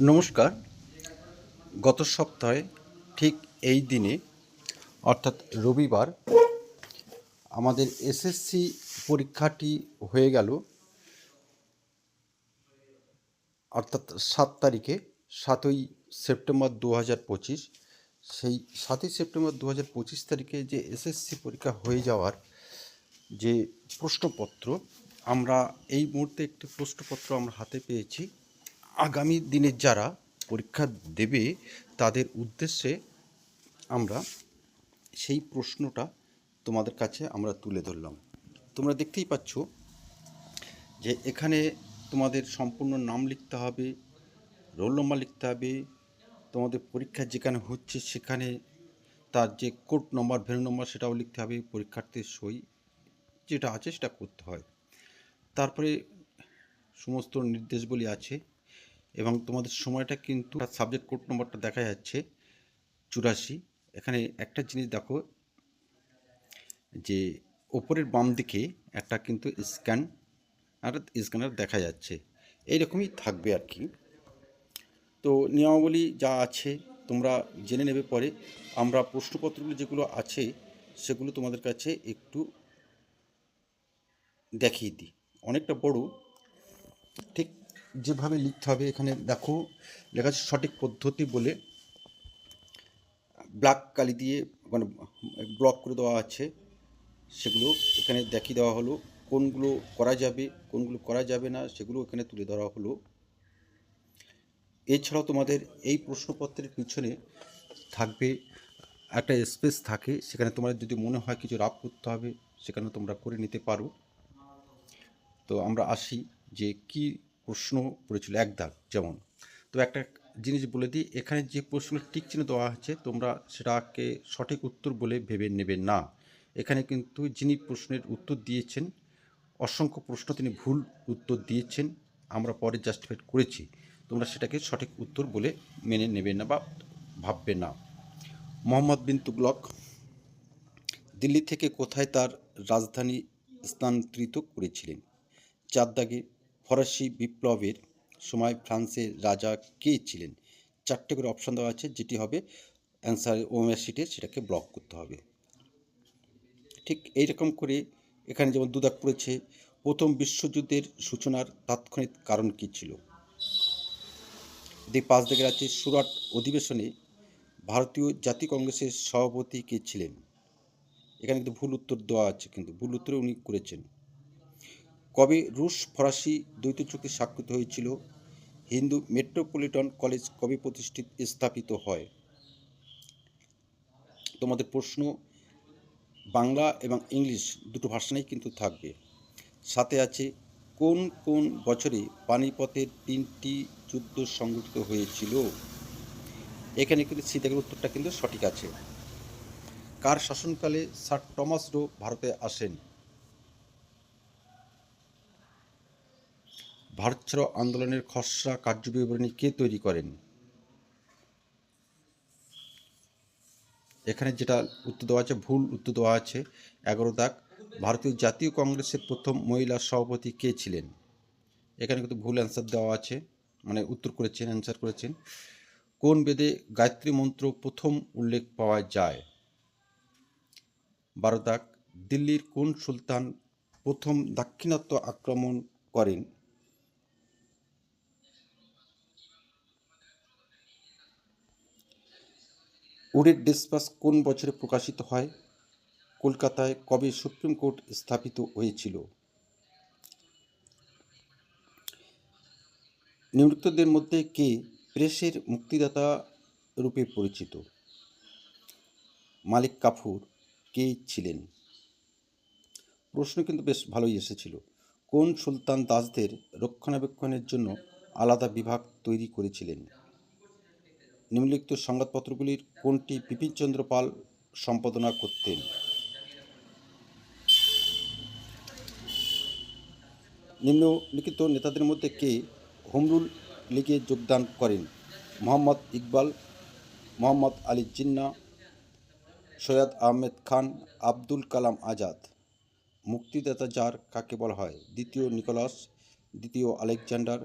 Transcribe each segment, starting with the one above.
নমস্কার। গত সপ্তাহে ঠিক এই দিনে, অর্থাৎ রবিবার, আমাদের এসএসসি পরীক্ষাটি হয়ে গেল, অর্থাৎ সাত তারিখে, সাতই সেপ্টেম্বর দু হাজার পঁচিশ। সেই সাতই সেপ্টেম্বর দু হাজার পঁচিশ তারিখে যে এসএসসি পরীক্ষা হয়ে যাওয়ার যে প্রশ্নপত্র, আমরা এই মুহূর্তে একটি প্রশ্নপত্র আমরা হাতে পেয়েছি। আগামী দিনে যারা পরীক্ষা দেবে, তাদের উদ্দেশ্যে আমরা সেই প্রশ্নটা তোমাদের কাছে আমরা তুলে ধরলাম। তোমরা দেখতেই পাচ্ছ যে এখানে তোমাদের সম্পূর্ণ নাম লিখতে হবে, রোল নম্বর লিখতে হবে, তোমাদের পরীক্ষা যেখানে হচ্ছে সেখানে তার যে কোড নম্বর ভেনু নম্বর সেটাও লিখতে হবে, পরীক্ষার্থীর সই যেটা আছে সেটা করতে হয়। তারপরে সমস্ত নির্দেশগুলি আছে। এবং তোমাদের সময়টা কিন্তু সাবজেক্ট কোড নম্বরটা দেখা যাচ্ছে চুরাশি। এখানে একটা জিনিস দেখো, যে ওপরের বাম দিকে একটা কিন্তু স্ক্যান আর স্ক্যানার দেখা যাচ্ছে। এইরকমই থাকবে আর কি। তো নিয়মাবলী যা আছে, তোমরা জেনে নেবে পরে। আমরা প্রশ্নপত্রগুলো যেগুলো আছে, সেগুলো তোমাদের কাছে একটু দেখিয়ে দিই। অনেকটা বড়, ঠিক যেভাবে লিখতে হবে, এখানে দেখো, লেখা সঠিক পদ্ধতি বলে ব্ল্যাক কালি দিয়ে মানে ব্লক করে দেওয়া আছে। সেগুলো এখানে দেখিয়ে দেওয়া হলো, কোনগুলো করা যাবে, কোনগুলো করা যাবে না, সেগুলো এখানে তুলে ধরা হলো। এছাড়াও তোমাদের এই প্রশ্নপত্রের পিছনে থাকবে একটা স্পেস থাকে, সেখানে তোমাদের যদি মনে হয় কিছু রাপ করতে হবে, সেখানে তোমরা করে নিতে পারো। তো আমরা আসি যে কি প্রশ্ন পড়েছিল এক দাগ যেমন। তো একটা জিনিস বলে দিই, এখানে যে প্রশ্নের টিক চিহ্ন দেওয়া আছে তোমরা সেটাকে সঠিক উত্তর বলে ভেবে নেবে না। এখানে কিন্তু যিনি প্রশ্নের উত্তর দিয়েছেন, অসংখ্য প্রশ্ন তিনি ভুল উত্তর দিয়েছেন, আমরা পরে জাস্টিফাইড করেছি। তোমরা সেটাকে সঠিক উত্তর বলে মেনে নেবে না বা ভাববে না। মোহাম্মদ বিন তুগলক, দিল্লি থেকে কোথায় তার রাজধানী স্থানান্তরিত করেছিলেন? চার দাগে ফরাসি বিপ্লবের সময় ফ্রান্সের রাজা কে ছিলেন? চারটে করে অপশান দেওয়া আছে, যেটি হবে অ্যান্সার শিটে সেটাকে ব্লক করতে হবে। ঠিক এইরকম করে এখানে যেমন দুদাক পড়েছে, প্রথম বিশ্বযুদ্ধের সূচনার তাৎক্ষণিক কারণ কী ছিল? দিয়ে পাঁচ দিকের আছে, সুরাট অধিবেশনে ভারতীয় জাতীয় কংগ্রেসের সভাপতি কে ছিলেন? এখানে কিন্তু ভুল উত্তর দেওয়া আছে, কিন্তু ভুল উত্তরে উনি করেছেন। কবে রুশ, ফরাসি দ্বৈত চুক্তি স্বাক্ষরিত হয়েছিল? হিন্দু মেট্রোপলিটন কলেজ কবে প্রতিষ্ঠিত, স্থাপিত হয়? তোমাদের প্রশ্ন বাংলা এবং ইংলিশ দুটো ভাষাতেই কিন্তু থাকবে। সাথে আছে, কোন কোন বছরে পানিপথের তিনটি যুদ্ধ সংঘটিত হয়েছিল? এখানে কিন্তু সীতাকের উত্তরটা কিন্তু সঠিক আছে। কার শাসনকালে স্যার টমাস রো ভারতে আসেন? ভারত ছাড়ো আন্দোলনের খসড়া কার্যবিবরণী কে তৈরি করেন? এখানে যেটা উত্তর দেওয়া আছে, ভুল উত্তর দেওয়া আছে, এগারো দাগ। ভারতীয় জাতীয় কংগ্রেসের প্রথম মহিলা সভাপতি কে ছিলেন? এখানে কিন্তু ভুল অ্যান্সার দেওয়া আছে মানে উত্তর করেছেন অ্যান্সার করেছেন। কোন বেদে গায়ত্রী মন্ত্র প্রথম উল্লেখ পাওয়া যায়? বারো দাগ। দিল্লির কোন সুলতান প্রথম দাক্ষিণাত্য আক্রমণ করেন? উডের ডিসপাস কোন বছরে প্রকাশিত হয়? কলকাতায় কবে সুপ্রিম কোর্ট স্থাপিত হয়েছিল? নিম্নোক্তদের মধ্যে কে প্রেসের মুক্তিদাতা রূপে পরিচিত? মালিক কাফুর কে ছিলেন? প্রশ্ন কিন্তু বেশ ভালোই এসেছিল। কোন সুলতান দাসদের রক্ষণাবেক্ষণের জন্য আলাদা বিভাগ তৈরি করেছিলেন? নিম্নলিখিত সংবাদপত্রগুলির কোনটি বিপিনচন্দ্র পাল সম্পাদনা করতেন? নিম্নলিখিত নেতাদের মধ্যে কে হোমরুল লীগে যোগদান করেন? মোহাম্মদ ইকবাল, মোহাম্মদ আলী জিন্না, সৈয়দ আহমেদ খান, আব্দুল কালাম আজাদ। মুক্তিদাতা যার কাকে বলা হয়? দ্বিতীয় নিকোলাস, দ্বিতীয় আলেকজান্ডার,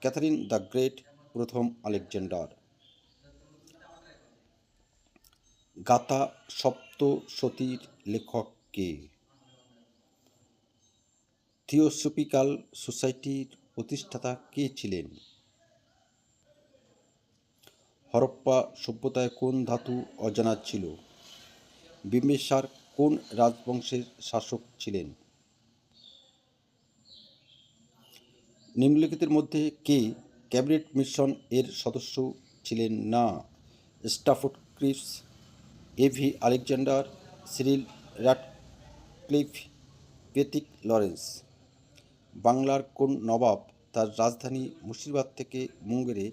ক্যাথারিন দ্য গ্রেট, প্রথম আলেকজান্ডার। গাথা সপ্তশতীর লেখক কে? থিওসফিক্যাল সোসাইটির প্রতিষ্ঠাতা কে ছিলেন? হরপ্পা সভ্যতায় কোন ধাতু অজানা ছিল? বিম্বিসার কোন রাজবংশের শাসক ছিলেন? নিম্নলিখিতের মধ্যে কে ক্যাবিনেট মিশন এর সদস্য ছিলেন না? Stafford Cripps A V Alexander, Cyril Radcliffe Pethick Lawrence. বাংলার কোন নবাব তার রাজধানী মুর্শিদাবাদ থেকে মুঙ্গেরে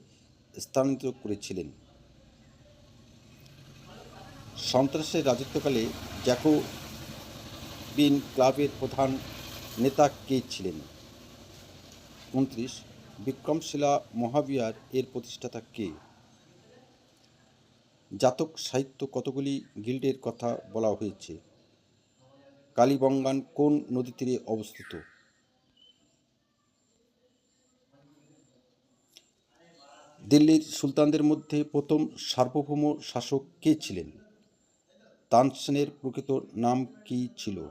স্থানান্তর করেছিলেন? সন্ত্রাসের রাজত্বকালে জ্যাকোবিন ক্লাবের প্রধান নেতা কে ছিলেন? উনত্রিশ, বিক্রমশিলা মহাবিহার এর প্রতিষ্ঠাতা কে? জাতক সাহিত্য কতগুলি গিল্ডের কথা বলা হয়েছে? কালীবঙ্গান কোন নদী তীরে অবস্থিত? দিল্লির সুলতানদের মধ্যে প্রথম সার্বভৌম শাসক কে ছিলেন? তানসেনের প্রকৃত নাম কি ছিল?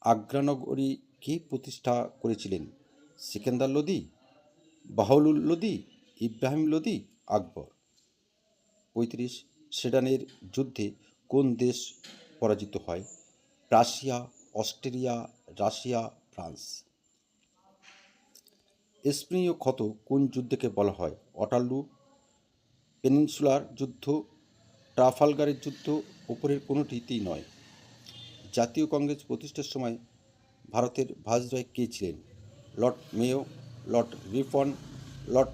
আগ্রানগরী কে প্রতিষ্ঠা করেছিলেন? সিকেন্দার লোদি বাহলুল লোদি ইব্রাহিম লোদি আকবর। পঁয়ত্রিশ সেডানের যুদ্ধে কোন দেশ পরাজিত হয়? Russia, Australia, Russia, France. স্প্রিয় ক্ষত কোন যুদ্ধকে বলা হয়? অটাল্লু পেনিনসুলার যুদ্ধ, ট্রাফালগারের যুদ্ধ, ওপরের কোনোটিতেই নয়। জাতীয় কংগ্রেস প্রতিষ্ঠার সময় ভারতের ভাজরয় কে ছিলেন? Lord Mayo, Lord Ripon Lord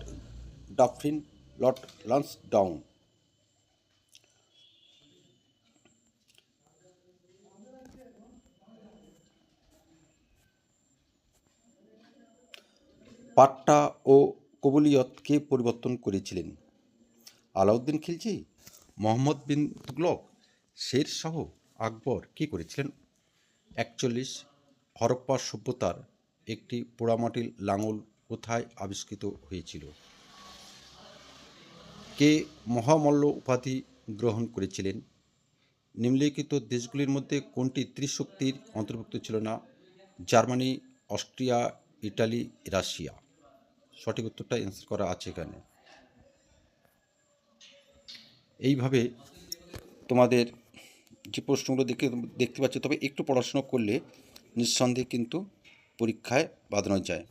Dufferin, Lord Lansdowne. Patta ও কবুলিয়তকে পরিবর্তন করেছিলেন। আলাউদ্দিন খিলজি, মোহাম্মদ বিন তুগলক, শের শাহ আকবর কী করেছিলেন? একচল্লিশ হরপ্পা সভ্যতার একটি পোড়ামাটির লাঙল কোথায় আবিষ্কৃত হয়েছিল? কে মহামল্ল উপাধি গ্রহণ করেছিলেন? নিম্নলিখিত দেশগুলির মধ্যে কোনটি ত্রিশক্তির অন্তর্ভুক্ত ছিল না? Germany, Austria, Italy, Russia. সঠিক উত্তরটা অ্যান্সার করা আছে এখানে। এইভাবে তোমাদের যে প্রশ্নগুলো দেখে দেখতে পাচ্ছ, তবে একটু পড়াশোনা করলে নিঃসন্দেহে কিন্তু পরীক্ষায় বাঁধানো যায়।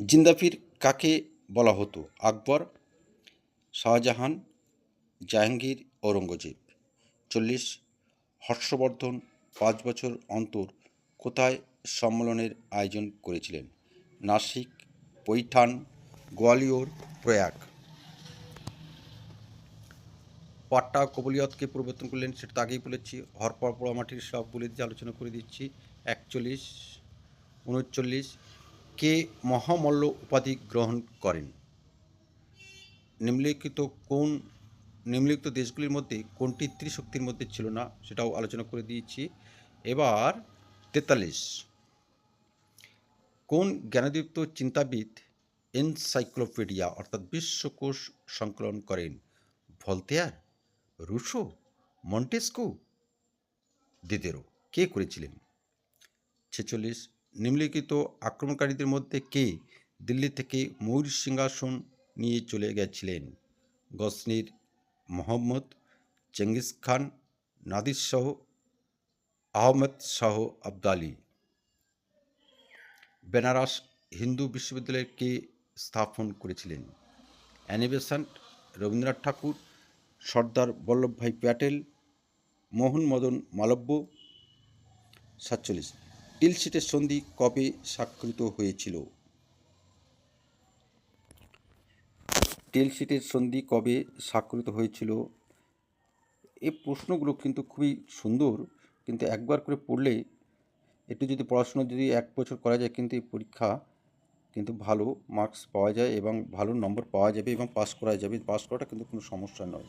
জিন্দাফির কাকে বলা হতো? আকবর, শাহজাহান, জাহাঙ্গীর, ঔরঙ্গজেব। চল্লিশ হর্ষবর্ধন পাঁচ বছর অন্তর কোথায় সম্মেলনের আয়োজন করেছিলেন? নাসিক, পৈঠান, গোয়ালিয়র, প্রয়াগ। পাট্টা কবলিয়তকে পরিবর্তন করলেন, সেটা তো আগেই বলেছি। হরপর পোড়ামাটির সব বলে দিয়ে আলোচনা করে দিচ্ছি। একচল্লিশ, উনচল্লিশ, কে মহামল্ল উপাধি গ্রহণ করেন? নিম্নলিখিত কোন নিম্নলিখিত দেশগুলির মধ্যে কোনটি ত্রিশক্তির মধ্যে ছিল না সেটাও আলোচনা করে দিয়েছি। এবার তেতাল্লিশ। কোন জ্ঞানদীপ্ত চিন্তাবিদ এনসাইক্লোপিডিয়া অর্থাৎ বিশ্বকোষ সংকলন করেন? Voltaire, Rousseau, Montesquieu? দিদেরো, কে করেছিলেন? ছেচল্লিশ। নিম্নলিখিত আক্রমণকারীদের মধ্যে কে দিল্লি থেকে ময়ূর সিংহাসন নিয়ে চলে গেছিলেন? গসনির Mohammad Genghis Khan, Nadir Shah, Ahmed Shah Abdali. Benaras Hindu বিশ্ববিদ্যালয়ের কে স্থাপন করেছিলেন? অ্যানিবেসান্ট রবীন্দ্রনাথ ঠাকুর, সর্দার বল্লভভাই প্যাটেল, মোহন মদন মালব্য। সাতচল্লিশ টিলসিটের সন্ধি কবে স্বাক্ষরিত হয়েছিল? টেলসিটের সন্ধি কবে স্বাক্ষরিত হয়েছিল? এই প্রশ্নগুলো কিন্তু খুবই সুন্দর, কিন্তু একবার করে পড়লে একটু যদি পড়াশুনো যদি এক বছর করা যায় কিন্তু এই পরীক্ষা কিন্তু ভালো মার্কস পাওয়া যায় এবং ভালো নম্বর পাওয়া যাবে এবং পাস করা যাবে। পাস করাটা কিন্তু কোনো সমস্যা নয়।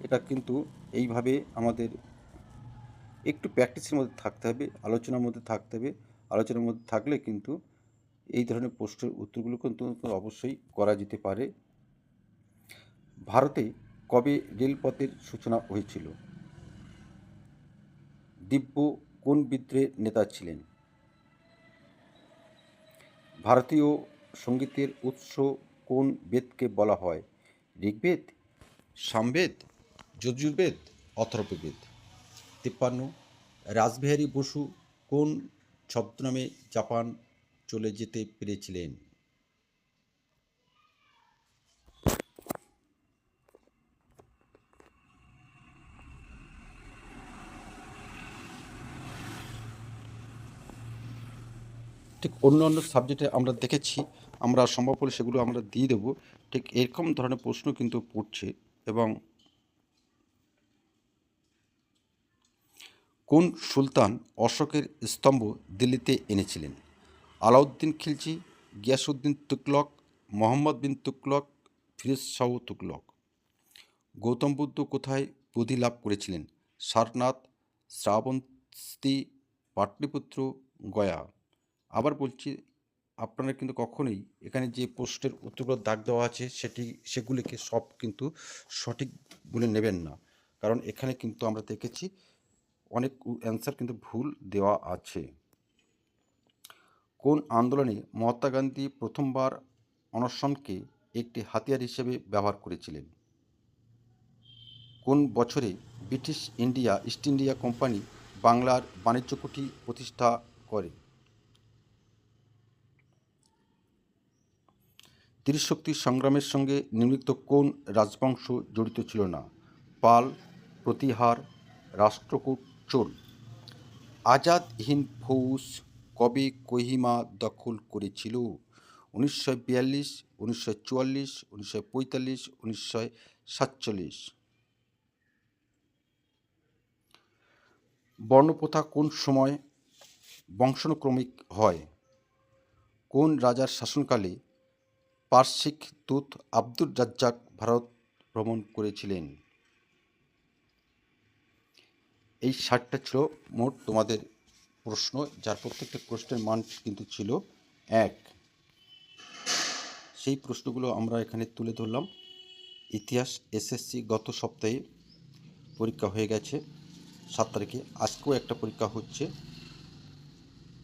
এটা কিন্তু এইভাবে আমাদের একটু প্র্যাকটিসের মধ্যে থাকতে হবে, আলোচনার মধ্যে থাকতে হবে। আলোচনার মধ্যে থাকলে কিন্তু এই ধরনের প্রশ্নের উত্তরগুলো কিন্তু অবশ্যই করা যেতে পারে। ভারতে কবে রেলপথের সূচনা হয়েছিল? দিব্য কোন বিদ্রোহের নেতা ছিলেন? ভারতীয় সঙ্গীতের উৎস কোন বেদকে বলা হয়? ঋগ্বেদ, সামবেদ, যজুর্বেদ, অথর্ববেদ? তিপ্পান্ন, রাসবিহারী বসু কোন ছদ্মনামে জাপান চলে যেতে পেরেছিলেন? ঠিক অন্য অন্য সাবজেক্টে আমরা দেখেছি, আমরা সম্ভব হলে সেগুলো আমরা দিয়ে দেবো। ঠিক এরকম ধরনের প্রশ্ন কিন্তু পড়ছে এবং কোন সুলতান অশোকের স্তম্ভ দিল্লিতে এনেছিলেন? আলাউদ্দিন খিলজি, গিয়াসউদ্দিন তুকলক মোহাম্মদ বিন তুকলক ফিরোজ শাহ তুকলক গৌতম বুদ্ধ কোথায় বোধি লাভ করেছিলেন? সারনাথ, শ্রাবন্তী, পাটলিপুত্র, গয়া। আবার বলছি, আপনারা কিন্তু কখনোই এখানে যে প্রশ্নের উত্তরগুলো দাগ দেওয়া আছে, সেটি, সেগুলিকে সব কিন্তু সঠিক বলে নেবেন না। কারণ এখানে কিন্তু আমরা দেখেছি অনেক অ্যান্সার কিন্তু ভুল দেওয়া আছে। কোন আন্দোলনে মহাত্মা গান্ধী প্রথমবার অনশনকে একটি হাতিয়ার হিসেবে ব্যবহার করেছিলেন? কোন বছরে British India, East India Company বাংলার বাণিজ্য কুঠি প্রতিষ্ঠা করে? ত্রিশক্তি সংগ্রামের সঙ্গে নিম্নলিখিত কোন রাজবংশ জড়িত ছিল না? পাল, প্রতিহার, রাষ্ট্রকূট, চোল। আজাদ হিন্দ ফৌজ কবে কোহিমা দখল করেছিল? উনিশশো বিয়াল্লিশ, উনিশশো চুয়াল্লিশ, উনিশশো পঁয়তাল্লিশ, উনিশশো সাতচল্লিশ। বর্ণপ্রথা কোন সময় বংশানুক্রমিক হয়? কোন রাজার শাসনকালে পার্শ্বিক দূত আব্দুর রাজ্জাক ভারত ভ্রমণ করেছিলেন। এই ষাটটা ছিল মোট তোমাদের প্রশ্ন, যার প্রত্যেকটা প্রশ্নের মান কিন্তু ছিল এক। সেই প্রশ্নগুলো আমরা এখানে তুলে ধরলাম। ইতিহাস, এসএসসি গত সপ্তাহে পরীক্ষা হয়ে গেছে, সাত তারিখে। আজকেও একটা পরীক্ষা হচ্ছে।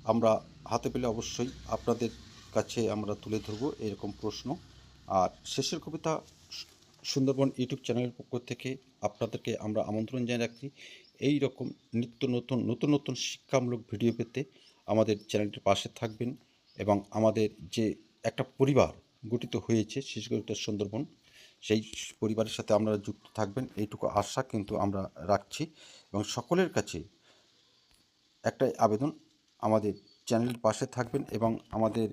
আমরা হাতে পেলে অবশ্যই আপনাদের কাছে আমরা তুলে ধরবো এরকম প্রশ্ন। আর শেষের কবিতা সুন্দরবন ইউটিউব চ্যানেলের পক্ষ থেকে আপনাদেরকে আমরা আমন্ত্রণ জানিয়ে রাখছি। এই রকম নিত্য নতুন নতুন নতুন শিক্ষামূলক ভিডিও পেতে আমাদের চ্যানেলটির পাশে থাকবেন এবং আমাদের যে একটা পরিবার গঠিত হয়েছে শিশু সুন্দরবন, সেই পরিবারের সাথে আপনারা যুক্ত থাকবেন, এইটুকু আশা কিন্তু আমরা রাখছি। এবং সকলের কাছে একটাই আবেদন, আমাদের চ্যানেলের পাশে থাকবেন এবং আমাদের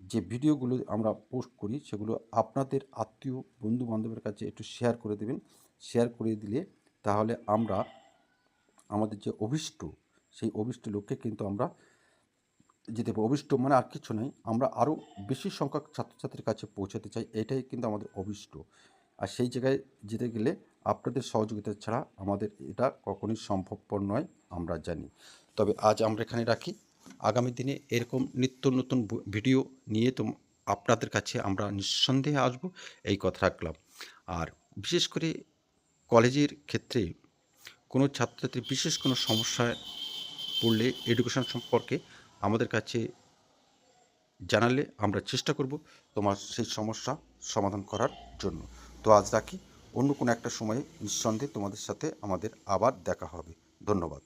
যে ভিডিওগুলো আমরা পোস্ট করি, সেগুলো আপনাদের আত্মীয় বন্ধু বান্ধবের কাছে একটু শেয়ার করে দেবেন। শেয়ার করে দিলে তাহলে আমরা আমাদের যে অভিষ্ট, সেই অভিষ্ট লক্ষ্যে কিন্তু আমরা যেতে অভিষ্ট মানে আর কিছু নয়, আমরা আরও বেশি সংখ্যক ছাত্রছাত্রীর কাছে পৌঁছাতে চাই, এটাই কিন্তু আমাদের অভিষ্ট। আর সেই জায়গায় যেতে গেলে আপনাদের সহযোগিতা ছাড়া আমাদের এটা কখনোই সম্ভবপর নয়, আমরা জানি। তবে আজ আমরা এখানে রাখি। আগামী দিনে এরকম নিত্য নতুন ভিডিও নিয়ে তো আপনাদের কাছে আমরা নিঃসন্দেহে আসব এই কথা রাখলাম। আর বিশেষ করে কলেজের ক্ষেত্রে কোনো ছাত্রছাত্রী বিশেষ কোনো সমস্যায় পড়লে এডুকেশন সম্পর্কে আমাদের কাছে জানালে আমরা চেষ্টা করব তোমার সেই সমস্যা সমাধান করার জন্য। তো আজ রাখি। অন্য কোনো একটা সময়ে নিঃসন্দেহে তোমাদের সাথে আমাদের আবার দেখা হবে। ধন্যবাদ।